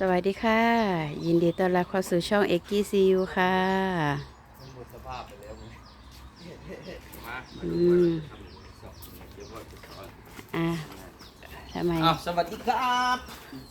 สวัสดีค่ะ ยินดีต้อนรับเข้าสู่ช่องเอ็กกี้ซียูค่ะมันหมดสภาพไปแล้วมึงมาอืมเดี๋ยวว่าจะสอนอะทำไมอ้าวสวัสดีครับ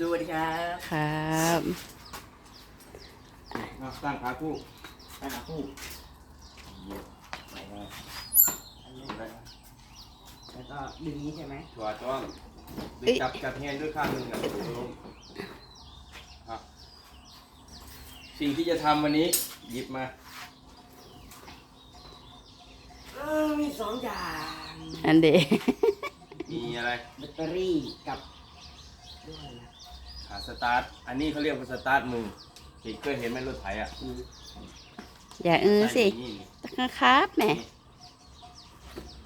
สวัสดีครับครับอ้าวตั้งขาคู่ตั้งหาคู่ไปเลยแล้วก็ดึงนี้ใช่ไหมชัวร์จ้องดึงจับจับแฮนด์ด้วยข้างหนึ่งอะล้มอะ สิ่งที่จะทำวันนี้ หยิบมาเออมีสองอย่างอันเดมีอะไรแบตเตอรี่กับด้วยนะขาสตาร์ทอันนี้เขาเรียกว่าสตาร์ทมือเห็นเคยเห็นไหมรถไถอะอืมอย่าเออสิในี่นี่นะครับแหม่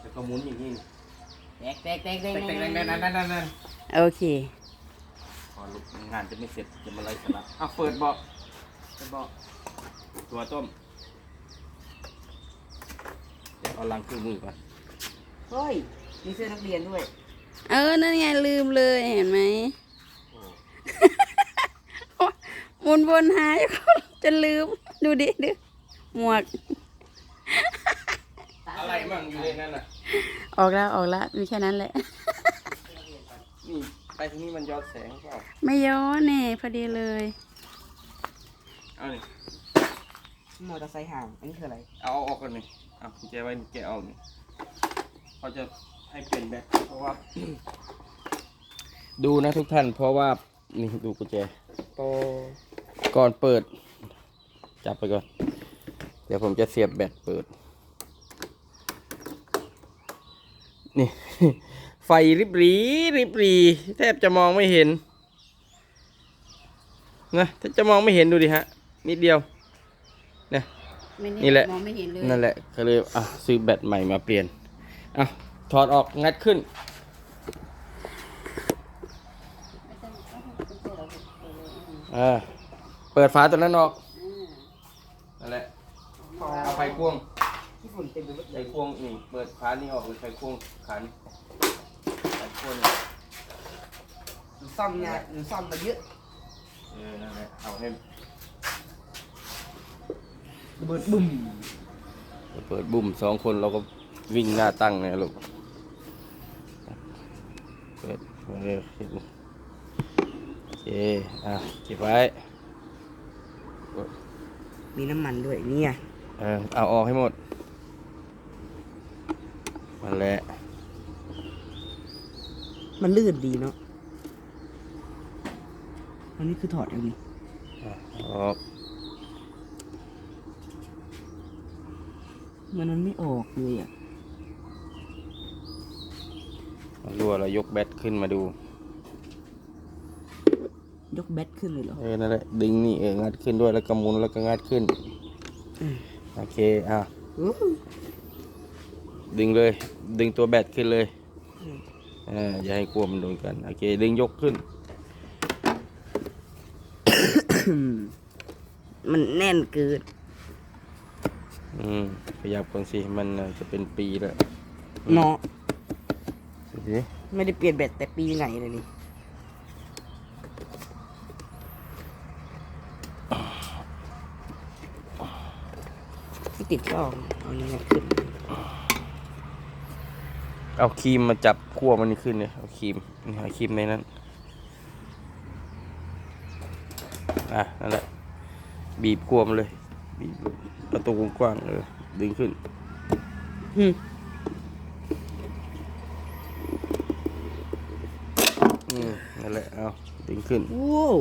แล้วก็หมุนอย่างนี้นี่แตกแตกแตกแตกแตกๆๆนั่นนั่นนั่นนั่นโอเค พอลุกงานจะไม่เสร็จจะมาไล่สลับอ้าวเปิดเบาะ เปิดเบาะตัวต้ม เดี๋ยวเอาลังเครื่องมือก่อนเฮ้ย มีเสื้อนักเรียนด้วย เออ นั่นไงลืมเลยเห็นไหมโอ้หมุนบนหายจะลืม ดูดิดูหมวก อะไรมั่งอยู่ในนั้นน่ะ ออกแล้วออกแล้วมีแค่นั้นแหละ นี่ไปที่นี่มันย้อนแสงเปล่า ไม่ย้อนนี่พอดีเลย เอานี่มอเตอร์ไซค์ห่างอันนี้คืออะไร เอาเอาออกกันนี่เอากุญแจไว้แกะเอานี่เขาจะให้เปลี่ยนแบตเพราะว่า ดูนะทุกท่าน เพราะว่านี่ดูกุญแจ โปก่อนเปิด จับไปก่อน เดี๋ยวผมจะเสียบแบตเปิด นี่ ไฟริบหรีริบหรีแทบจะมองไม่เห็นนะถ้าจะมองไม่เห็นดูดิฮะ นิดเดียวเนี่ยไม่นี่แหละมองไม่เห็นเลยนั่นแหละก็เลยอะซื้อแบตใหม่มาเปลี่ยนอะถอดออกงัดขึ้นอ่าเปิดฝาตัวนั้นออกนั่นแหละเอาไฟควงที่ฝุ่นเต็มไปหมดไฟเลยควงนี่เปิดฝานี่ออกเลยไฟควงขันไฟควงหนูซ่อมเนี่ยหนูซ่อมมาเยอะเออนั่นแหละเอาให้ ระเบิดบุ้มเปิดบุ่มสองคนเราก็วิ่งหน้าตั้งเนี่ยลูก เปิดมาเร็วโอเค อะเก็บไว้ มีน้ำมันด้วยเนี่ยเออเอาออกให้หมดมันแหละ มันลื่นดีเนาะอันนี้คือถอดเองนี่อะออก มันมันไม่ออกเลยอะเอารั่วเรายกแบตขึ้นมาดู ยกแบตขึ้นเลยเหรอ เออ นั่นแหละ ดึงนี่เอองัดขึ้นด้วย แล้วก็หมุนแล้วก็งัดขึ้น โอเค อะอู้หูดึงเลย ดึงตัวแบตขึ้นเลยอืมเอออย่าให้กลัวมันโดนกัน โอเค ดึงยกขึ้น มันแน่นเกิน อืมขยับก่อนสิ มันน่ะจะเป็นปีแล้วเนาะดูสิไม่ได้เปลี่ยนแบตแต่ปีไหนเลยนี่ที่ติดก็เอาเอานี่มาขึ้นเอาครีมมาจับขั้วมันนี่ขึ้นเลยเอาครีมนี่เอาครีมในนั้น อะนั่นแหละบีบขั้วมันเลยบีบ ประตูกว้างๆเออดึงขึ้น อืมอืมนั่นแหละเอาดึงขึ้น ว้าว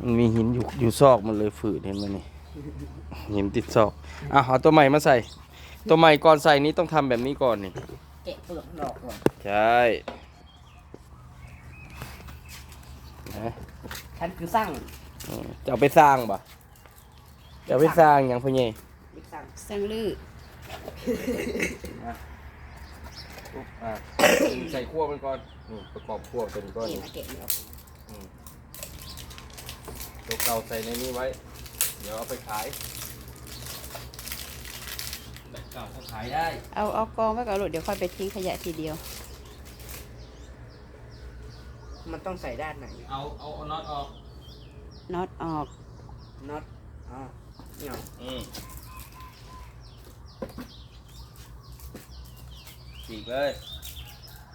มันมีหินอยู่อยู่ซอกมันเลยฝืดเห็นไหมนี่ หินติดซอกอะเอาตัวใหม่มาใส่ ตัวใหม่ก่อนใส่นี้ต้องทำแบบนี้ก่อนนี่ แกะเปลือกมันออกก่อนใช่นะฉันคือสร้างอืมจะเอาไปสร้างปะ จะเอาไปสร้างอย่างพ่อใหญ่บิ๊กสร้างสังลือปุ๊บอะใส่ขั้วมันก่อนนี่ประกอบขั้วเป็นก้อนนี่นี่นะแกะไม่ออกอืมตัวเก่าใส่ในนี้ไว้ เดี๋ยวเอาไปขายแบบเก่าก็ขายได้ เอาเอากองไว้ก่อนลูกเดี๋ยวค่อยไปทิ้งขยะทีเดียว มันต้องใส่ด้านไหนเอาเอาเอาน็อตออกน็อตออกน็อตอ่า เนี่ยอืมฉีกเลย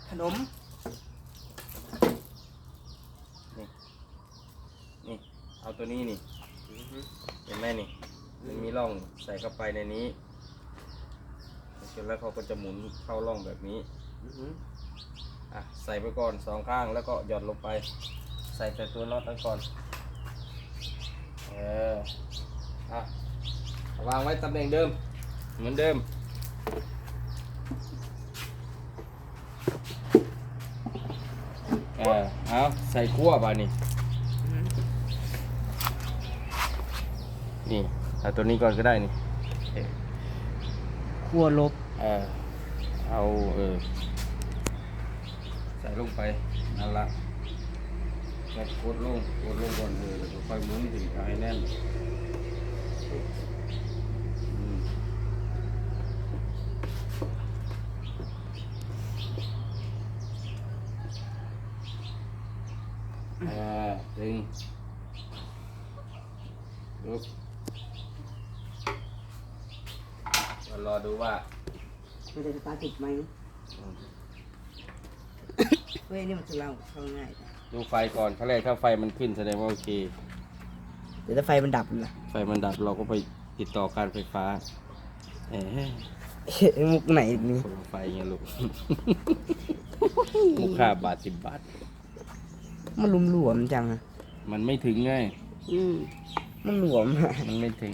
ขนมนี่เอาตัวนี้นี่เห็นไหมนี่มันมีร่องใส่เข้าไปในนี้เสร็จแล้วเขาก็จะหมุนเข้าร่องแบบนี้อือฮึอะใส่ไปก่อนสองข้างแล้วก็หย่อนลงไป ใส่แต่ตัวน็อตไว้ก่อนเออ อะวางไว้ตำแหน่งเดิม เหมือนเดิม เออเอาใส่ขั้วป่ะนี่นี่เอาตัวนี้ก่อนก็ได้นี่ขั้วลบ เออเอาเออใส่ลงไปนั่นละแล้วกดลงกดลงก่อนเลยแล้วก็ค่อยหมุนถึงเอาให้แน่นอืม เออดึงลุกมารอดูว่ามันจะสตาร์ทติดไหมเฮ้ยนี่มันคือเราเข้าง่าย ดูไฟก่อนครั้งแรกถ้าไฟมันขึ้นแสดงว่าโอเคเดี๋ยวถ้าไฟมันดับล่ะไฟมันดับเราก็ไปติดต่อการไฟฟ้าเอ๊ะมุกไหนอีกนี่คนละไฟไงลูก มุกค่าบาทสิบบาท มันหลุมหลวมๆจังอะมันไม่ถึงไง อืมมันหลวมอะมันไม่ถึง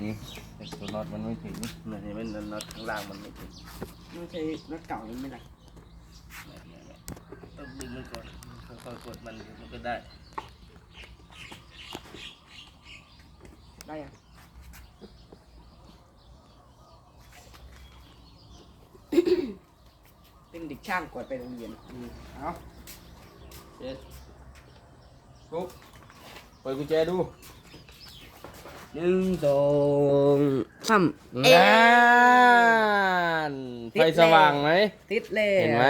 ไอ้ตัวน็อตมันไม่ถึงเนี่ยเห็นไหมน็อตข้างล่างมันไม่ถึงมันใช้รถเก่านี่ไม่ได้ต้องดึงมันก่อนค่อยๆกดมันเดี๋ยวมันก็ได้ ได้ยังเป็นเด็กช่างก่อนไปโรงเรียนเอาเช็ดปุ๊บเปิดกุญแจดูหนึ่งสองสามนั่นไฟสว่างไหม ติดเลย เห็นไหม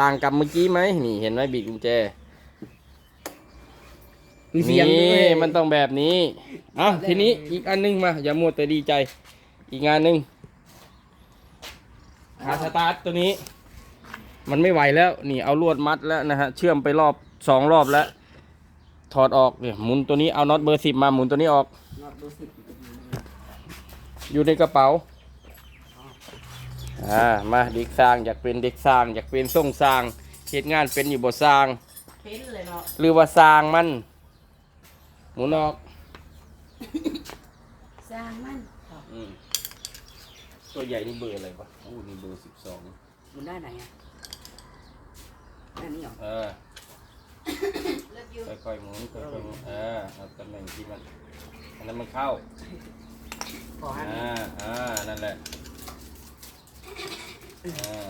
ต่างกับเมื่อกี้ไหม นี่เห็นไหมบีบกุญแจ มีเสียงด้นี่วยมันต้องแบบนี้เอาทีนี้อีกอันหนึงมา อย่ามัวแต่ดีใจ อีกงานหนึ่งหาสตาร์ทตัวนี้ มันไม่ไหวแล้ว นี่เอาลวดมัดแล้วนะฮะ เชื่อมไปรอบสองรอบแล้ว ถอดออกเนี่ยหมุนตัวนี้เอาน็อตเบอร์สิบมาหมุนตัวนี้ออก น็อตเบอร์สิบอยู่ในกระเป๋า อ่า มาเด็กสร้างอยากเป็นเด็กสร้าง อยากเป็นส่งสร้างเหตุงานเป็นอยู่บ่สร้างเพ้นเลยเนาะหรือว่าสร้างมันห มุนออกสร้างมันอืมตัวใหญ่นี่เบอร์อะไรวะอู้นี่เบอร์สิบสองมันได้ไหนอะอันนี้เหรอเออ เลิกอยู่ค่อยๆหมุนค่อยๆหมุนเออเอาตำแหน่งที่มันอันนั้นมันเข้าขอให้อ่าอ่านั่นแหละอ่า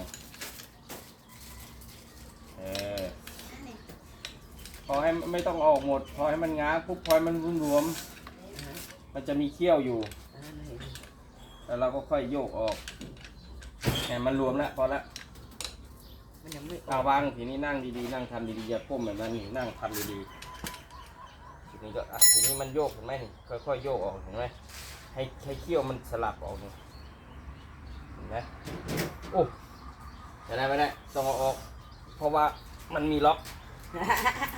เออ พ อให้ไม่ต้องออกหมด พอให้มันง้างปุ๊บพอให้มันรวมๆมันจะมีเขี้ยวอยู่ แล้วเราก็ค่อยโยกออกแหมมันรวมแล้วพอละมันยังไม่อเอาอกวางทีนี้นั่งดีๆ นั่งทำดีๆอย่าก้มแบบนั้นนี่นั่งทำดีๆทีนี้ก็อะทีนี้มันโยกเห็นไหมนี่ค่อยๆโยกออกเห็นไหมให้ให้เขี้ยวมันสลับออกนี่เห็นไหมโอ้ไม่ได้ไม่ได้ต้องเอาออก เพราะว่ามันมีล็อก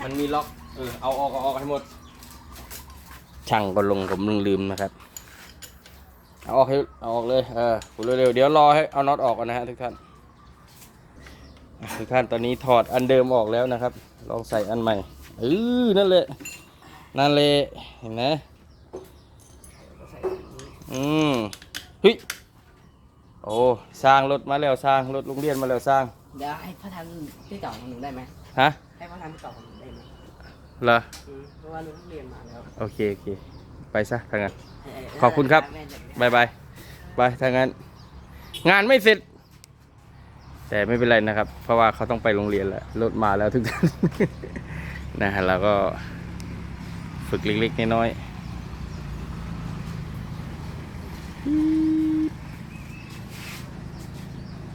มันมีล็อก เออ เอาออกเอาออกให้หมด ช่างก็ลงผมลืมๆนะครับ เอาออกให้เอาออกเลย เออคุณเร็วๆเดี๋ยวรอให้เอาน็อตออกก่อนนะฮะทุกท่านอะทุกท่านตอนนี้ถอดอันเดิมออกแล้วนะครับ ลองใส่อันใหม่เออนั่นแหละนั่นแหละเห็นไหมใส่อันนี้อืมเฮ้ยโอ้สร้างรถมาแล้วสร้างรถโรงเรียนมาแล้วสร้าง เดี๋ยวให้พ่อทำที่ต่อของหนูได้ไหมฮะ ให้พ่อทำที่ต่อของหนูได้ไหมเหรออืมเพราะว่าหนูเรียนมาแล้ว โอเคโอเค ไปซะทางนั้นเอขอบคุณครับแม่จะบายบายไปทางนั้น งานไม่เสร็จ แต่ไม่เป็นไรนะครับ เพราะว่าเขาต้องไปโรงเรียนแล้วรถมาแล้วทุกท่าน นะฮะเราก็ฝึกเล็กๆน้อยๆ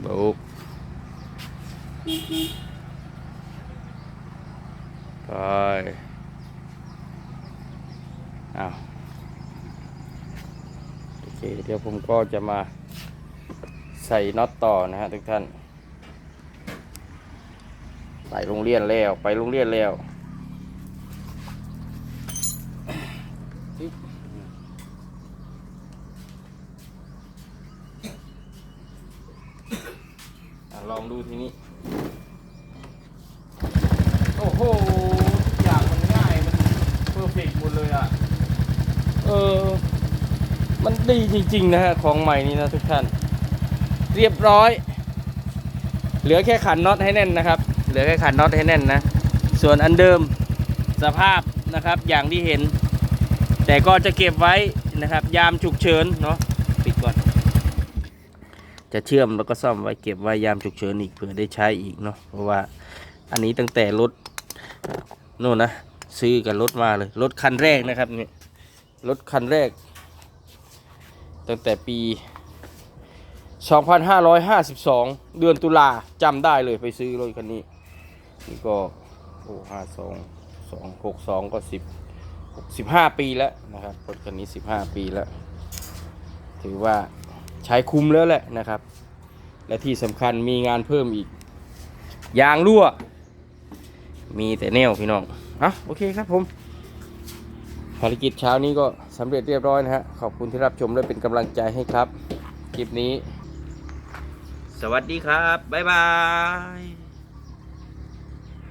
บุก ไปอ้าวโอเคเดี๋ยวผมก็จะมาใส่น็อตต่อนะฮะทุกท่านไปโรงเรียนแล้วไปโรงเรียนแล้วลองดูทีนี้ โอ้โห ดเลยอะ เออ มันดีจริงๆนะฮะ ของใหม่นี้นะทุกท่าน เรียบร้อย เหลือแค่ขันน็อตให้แน่นนะครับ เหลือแค่ขันน็อตให้แน่นนะ ส่วนอันเดิมสภาพนะครับอย่างที่เห็น แต่ก็จะเก็บไว้นะครับ ยามฉุกเฉินเนาะปิดก่อน จะเชื่อมแล้วก็ซ่อมไว้เก็บไว้ยามฉุกเฉินอีกเผื่อได้ใช้อีกเนาะเพราะว่าอันนี้ตั้งแต่รถโน่นนะ ซื้อกับรถมาเลย รถคันแรกนะครับนี่รถคันแรก ตั้งแต่ปี 2552 เดือนตุลาจำได้เลยไปซื้อรถคันนี้ นี่ก็โอ้ห้าสองสองหกสองก็สิบสิบห้าปีแล้วนะครับรถคันนี้สิบห้าปีแล้ว ถือว่าใช้คุ้มแล้วแหละนะครับ และที่สำคัญมีงานเพิ่มอีกยางรั่ว มีแต่แนวพี่น้อง อะโอเคครับผมภารกิจเช้านี้ก็สำเร็จเรียบร้อยนะฮะ ขอบคุณที่รับชมและเป็นกำลังใจให้ครับ คลิปนี้ สวัสดีครับ บ๊ายบาย